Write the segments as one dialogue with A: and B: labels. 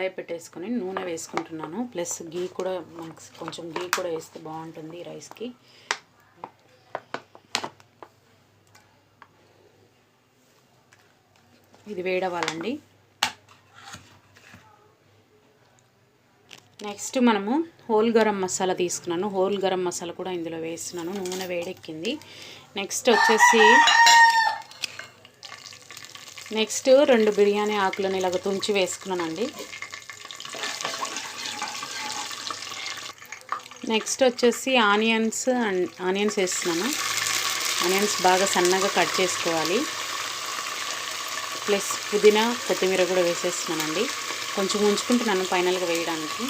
A: కడాయి పెట్టేసుకొని నూనె వేసుకుంటున్నాను. ప్లస్ గీ కూడా మనకి కొంచెం గీ కూడా వేస్తే బాగుంటుంది రైస్కి. ఇది వేడవ్వాలండి. నెక్స్ట్ మనము హోల్ గరం మసాలా తీసుకున్నాను. హోల్ గరం మసాలా కూడా ఇందులో వేస్తున్నాను. నూనె వేడెక్కింది. నెక్స్ట్ వచ్చేసి నెక్స్ట్ రెండు బిర్యానీ ఆకులను ఇలాగ తుంచి వేసుకున్నానండి. నెక్స్ట్ వచ్చేసి ఆనియన్స్ అండ్ ఆనియన్స్ వేస్తున్నాను. ఆనియన్స్ బాగా సన్నగా కట్ చేసుకోవాలి. ప్లస్ పుదీనా కొత్తిమీర కూడా వేసేస్తున్నానండి. కొంచెం ఉంచుకుంటున్నాను ఫైనల్గా వేయడానికి.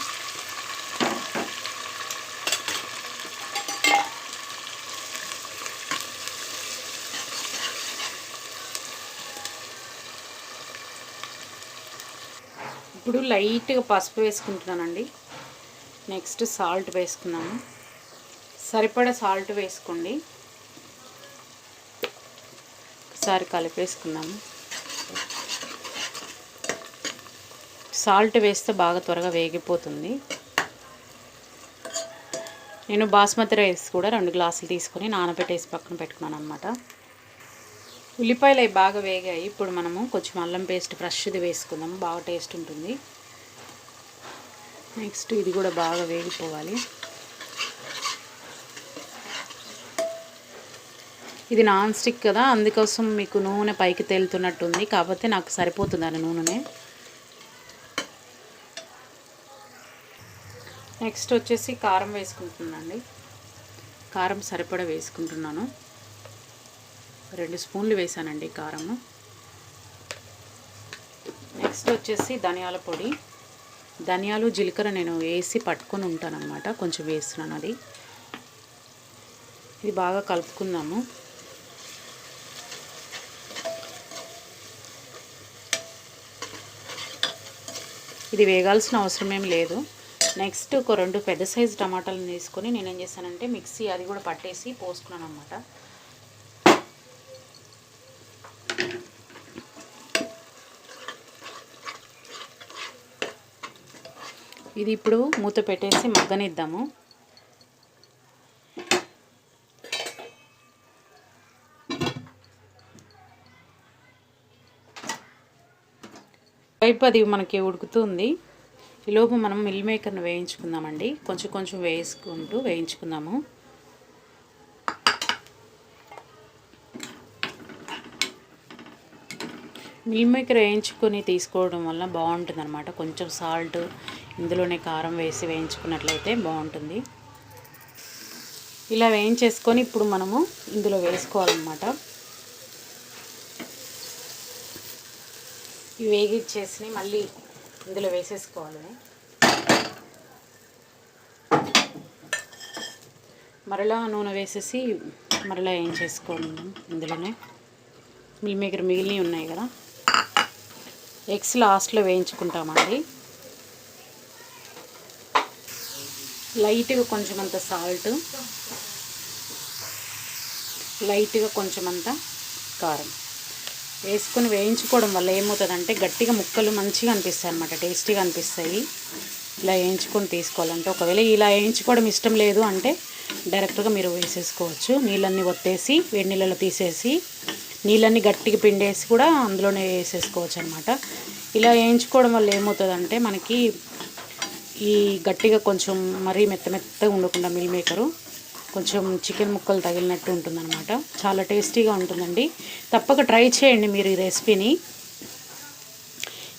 A: ఇప్పుడు లైట్గా పసుపు వేసుకుంటున్నానండి. నెక్స్ట్ సాల్ట్ వేసుకున్నాము సరిపడా సాల్ట్ వేసుకోండి. ఒకసారి కలిపేసుకున్నాము సాల్ట్ వేస్తే బాగా త్వరగా వేగిపోతుంది. నేను బాస్మతి రైస్ కూడా రెండు గ్లాసులు తీసుకొని నానబెట్టేసి పక్కన పెట్టుకున్నాను అనమాట ఉల్లిపాయలు అవి బాగా వేగాయి. ఇప్పుడు మనము కొంచెం అల్లం పేస్ట్ ఫ్రెష్ది వేసుకుందాం బాగా టేస్ట్ ఉంటుంది. నెక్స్ట్ ఇది కూడా బాగా వేగిపోవాలి. ఇది నాన్ స్టిక్ కదా అందుకోసం మీకు నూనె పైకి తేలుతున్నట్టుంది. కాకపోతే నాకు సరిపోతుంది అని నూనె నెక్స్ట్ వచ్చేసి కారం వేసుకుంటున్నానండి. కారం సరిపడా వేసుకుంటున్నాను. రెండు స్పూన్లు వేసానండి కారము. నెక్స్ట్ వచ్చేసి ధనియాల పొడి. ధనియాలు జీలకర్ర నేను వేసి పట్టుకొని ఉంటానన్నమాట. కొంచెం వేస్తున్నాను అది ఇది బాగా కలుపుకుందాము. ఇది వేగాల్సిన అవసరం ఏం లేదు. నెక్స్ట్ ఒక రెండు పెద్ద సైజు టమాటాలను తీసుకొని నేను ఏం చేశానంటే మిక్సీ అది కూడా పట్టేసి పోసుకున్నాను అనమాట ఇది ఇప్పుడు మూత పెట్టేసి మగ్గనిద్దాము. వైపు అది మనకి ఉడుకుతుంది. ఈలోపు మనం మిల్ మేకర్ను వేయించుకుందామండి. కొంచెం కొంచెం వేసుకుంటూ వేయించుకుందాము. మిల్ మేకర్ వేయించుకొని తీసుకోవడం వల్ల బాగుంటుంది అనమాట కొంచెం సాల్ట్ ఇందులోనే కారం వేసి వేయించుకున్నట్లయితే బాగుంటుంది. ఇలా వేయించేసుకొని ఇప్పుడు మనము ఇందులో వేసుకోవాలన్నమాట. వేగించేసి వేగిచ్చేసి మళ్ళీ ఇందులో వేసేసుకోవాలి. మరలా నూనె వేసేసి మరలా ఏం చేసుకోండి ఇందులోనే. మిల్ మేకర్ మిగిలినవి ఉన్నాయి కదా. ఎగ్స్ లాస్ట్లో వేయించుకుంటామండి. లైట్గా కొంచెం అంత సాల్ట్ లైట్గా కొంచెం అంత కారం. వేసుకొని వేయించుకోవడం వల్ల ఏమవుతుందంటే గట్టిగా ముక్కలు మంచిగా అనిపిస్తాయి అనమాట టేస్టీగా అనిపిస్తాయి. ఇలా వేయించుకొని తీసుకోవాలంటే ఒకవేళ ఇలా వేయించుకోవడం ఇష్టం లేదు అంటే డైరెక్ట్గా మీరు వేసేసుకోవచ్చు. నీళ్ళన్నీ ఒత్తేసి వేడి నీళ్ళలో తీసేసి నీళ్ళన్నీ గట్టిగా పిండేసి కూడా అందులోనే వేసేసుకోవచ్చు అనమాట ఇలా వేయించుకోవడం వల్ల ఏమవుతుందంటే మనకి ఈ గట్టిగా కొంచెం మరీ మెత్త మెత్తగా ఉండకుండా మిల్ మేకరు కొంచెం చికెన్ ముక్కలు తగిలినట్టు ఉంటుందన్నమాట. చాలా టేస్టీగా ఉంటుందండి. తప్పక ట్రై చేయండి మీరు ఈ రెసిపీని.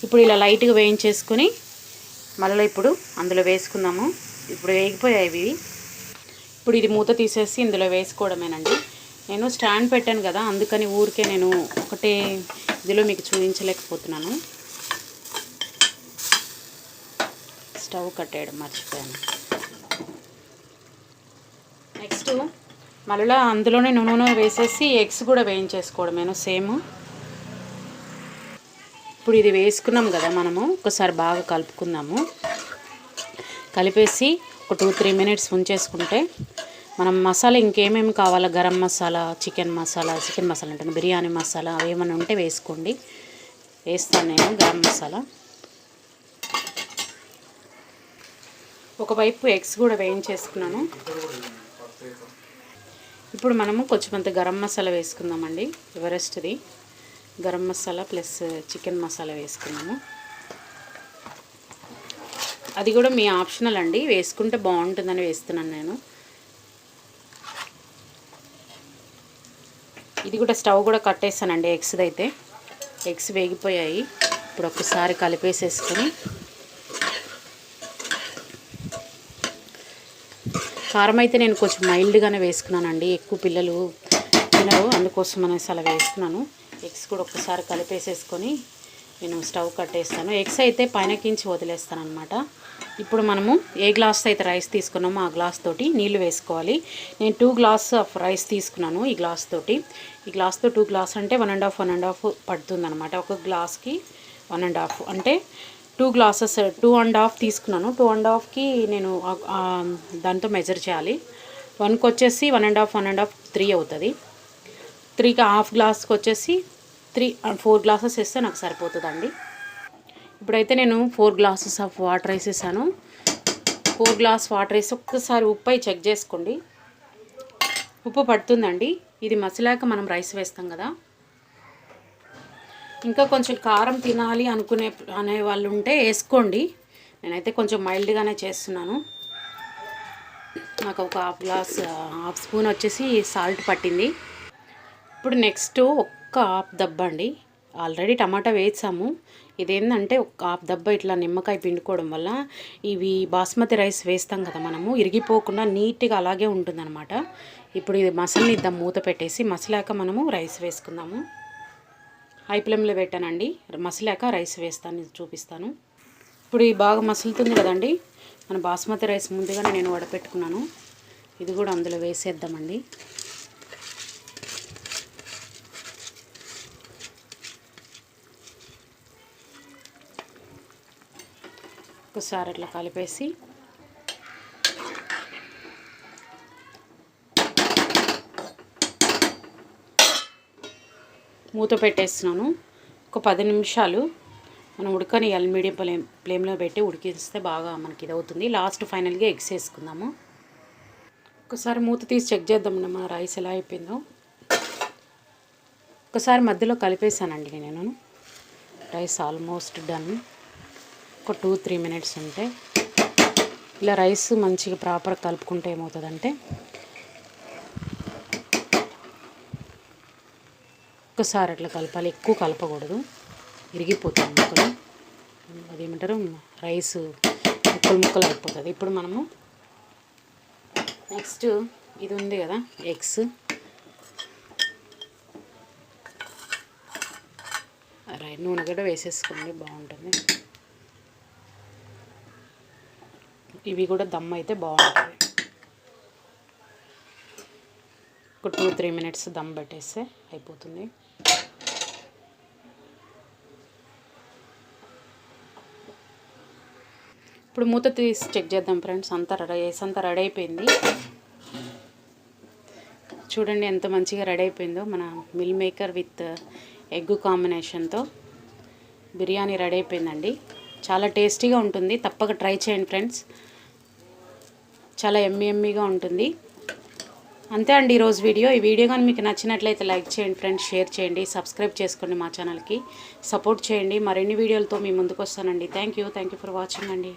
A: ఇప్పుడు ఇలా లైట్గా వేయించేసుకొని మళ్ళీ ఇప్పుడు అందులో వేసుకుందాము. ఇప్పుడు వేగిపోయాయి ఇవి. ఇప్పుడు ఇది మూత తీసేసి ఇందులో వేసుకోవడమేనండి. నేను స్టాండ్ పెట్టాను కదా అందుకని ఊరికే నేను ఒకటే ఇదిలో మీకు చూపించలేకపోతున్నాను. స్టవ్ కట్టేయడం మర్చిపోయాను. నెక్స్ట్ మళ్ళీ అందులోనే నూనె వేసేసి ఎగ్స్ కూడా వేయించేసుకోవడమేను సేమ్. ఇప్పుడు ఇది వేసుకున్నాం కదా మనము ఒకసారి బాగా కలుపుకుందాము. కలిపేసి ఒక టూ త్రీ మినిట్స్ ఉంచేసుకుంటే మనం మసాలా ఇంకేమేమి కావాలో? గరం మసాలా చికెన్ మసాలా చికెన్ మసాలా అంటాను. బిర్యానీ మసాలా అవి ఏమైనా ఉంటే వేసుకోండి. వేస్తాను నేను గరం మసాలా. ఒకవైపు ఎగ్స్ కూడా వేయించేసుకున్నాను. ఇప్పుడు మనము కొంచెం అంత గరం మసాలా వేసుకుందామండి. ఎవరెస్ట్ది? గరం మసాలా ప్లస్ చికెన్ మసాలా వేసుకున్నాము. అది కూడా మీ ఆప్షనల్ అండి. వేసుకుంటే బాగుంటుందని వేస్తున్నాను నేను. ఇది కూడా స్టవ్ కూడా కట్టేస్తానండి ఎగ్స్ది అయితే. ఎగ్స్ వేగిపోయాయి. ఇప్పుడు ఒకసారి కలిపేసేసుకొని కారం అయితే నేను కొంచెం మైల్డ్గానే వేసుకున్నానండి. ఎక్కువ పిల్లలు తినరు అందుకోసం అనేసి అలా వేసుకున్నాను. ఎగ్స్ కూడా ఒక్కసారి కలిపేసేసుకొని నేను స్టవ్ కట్టేస్తాను. ఎగ్స్ అయితే పైనకించి వదిలేస్తాను అనమాట ఇప్పుడు మనము ఏ గ్లాస్ అయితే రైస్ తీసుకున్నామో ఆ గ్లాస్ తోటి నీళ్ళు వేసుకోవాలి. నేను టూ గ్లాస్ ఆఫ్ రైస్ తీసుకున్నాను ఈ గ్లాస్ తోటి. ఈ గ్లాస్తో టూ గ్లాస్ అంటే one and half one and half పడుతుంది అనమాట ఒక గ్లాస్కి వన్ అండ్ హాఫ్ అంటే two glasses two and half తీసుకున్నాను. టూ అండ్ హాఫ్కి నేను దాంతో మెజర్ చేయాలి. వన్కి వచ్చేసి one and half one and half three అవుతుంది. త్రీకి హాఫ్ గ్లాస్కి వచ్చేసి త్రీ ఫోర్ గ్లాసెస్ వేస్తే నాకు సరిపోతుందండి. ఇప్పుడైతే నేను ఫోర్ గ్లాసెస్ ఆఫ్ వాటర్ వేసేసాను. ఫోర్ గ్లాస్ వాటర్ వేసి ఒక్కసారి ఉప్పు అయి చెక్ చేసుకోండి. ఉప్పు పడుతుందండి. ఇది మసిలాక మనం రైస్ వేస్తాం కదా. ఇంకా కొంచెం కారం తినాలి అనుకునే అనే వాళ్ళు ఉంటే వేసుకోండి. నేనైతే కొంచెం మైల్డ్గానే చేస్తున్నాను. నాకు ఒక హాఫ్ గ్లాస్ హాఫ్ స్పూన్ వచ్చేసి సాల్ట్ పట్టింది. ఇప్పుడు నెక్స్ట్ ఒక్క హాఫ్ దబ్బ అండి ఆల్రెడీ టమాటా వేసాము. ఇదేంటంటే ఒక హాఫ్ దెబ్బ ఇట్లా నిమ్మకాయ పిండుకోవడం వల్ల ఇవి బాస్మతి రైస్ వేస్తాం కదా మనము ఇరిగిపోకుండా నీట్గా అలాగే ఉంటుందన్నమాట. ఇప్పుడు ఇది మసలిద్దాం మూత పెట్టేసి మసలాక మనము రైస్ వేసుకుందాము. హై ఫ్లేమ్లో పెట్టానండి మసలాక రైస్ వేస్తాను చూపిస్తాను. ఇప్పుడు ఈ బాగా మసులుతుంది కదండి మన బాస్మతి రైస్ ముందుగానే నేను వడపెట్టుకున్నాను. ఇది కూడా అందులో వేసేద్దామండి. ఒకసారి అట్లా కలిపేసి. మూత పెట్టేస్తున్నాను. ఒక పది నిమిషాలు మనం ఉడకనియాలి మీడియం ఫ్లేమ్ ఫ్లేమ్లో పెట్టి ఉడికిస్తే బాగా మనకి ఇది అవుతుంది లాస్ట్ ఫైనల్గా ఎగ్స్ వేసుకుందాము. ఒకసారి మూత తీసి చెక్ చేద్దాం మన రైస్ ఎలా అయిపోయిందో. ఒకసారి మధ్యలో కలిపేసానండి నేను. Rice almost done. ఒక టూ త్రీ మినిట్స్ ఉంటే ఇలా రైస్ మంచిగా ప్రాపర్ కలుపుకుంటే ఏమవుతుందంటే ఒక్కసారి అట్లా కలపాలి. ఎక్కువ కలపకూడదు. ఇరిగిపోతుంది ముక్కలు. అదేమంటారు? రైస్ ముక్కలు ముక్కలు అయిపోతుంది. ఇప్పుడు మనము నెక్స్ట్ ఇది ఉంది కదా ఎగ్స్. నూనె కూడా వేసేసుకోండి బాగుంటుంది. ఇవి కూడా దమ్ అయితే బాగుంటుంది ఒక టూ త్రీ మినిట్స్ దమ్ పెట్టేస్తే అయిపోతుంది. ఇప్పుడు మూత తీసి చెక్ చేద్దాం ఫ్రెండ్స్ అంతా రెడీ రైస్ అంతా రెడీ అయిపోయింది. చూడండి ఎంత మంచిగా రెడీ అయిపోయిందో మన మిల్ మేకర్ విత్ ఎగ్ కాంబినేషన్తో బిర్యానీ రెడీ అయిపోయిందండి. చాలా టేస్టీగా ఉంటుంది తప్పక ట్రై చేయండి ఫ్రెండ్స్. చాలా ఎమ్మి ఎమ్మిగా ఉంటుంది. అంతే అండి ఈరోజు వీడియో. ఈ వీడియో కానీ మీకు నచ్చినట్లయితే లైక్ చేయండి ఫ్రెండ్స్ షేర్ చేయండి సబ్స్క్రైబ్ చేసుకోండి మా ఛానల్కి. సపోర్ట్ చేయండి. మరిన్ని వీడియోలతో మీ ముందుకు వస్తానండి. Thank you. Thank you for watching అండి.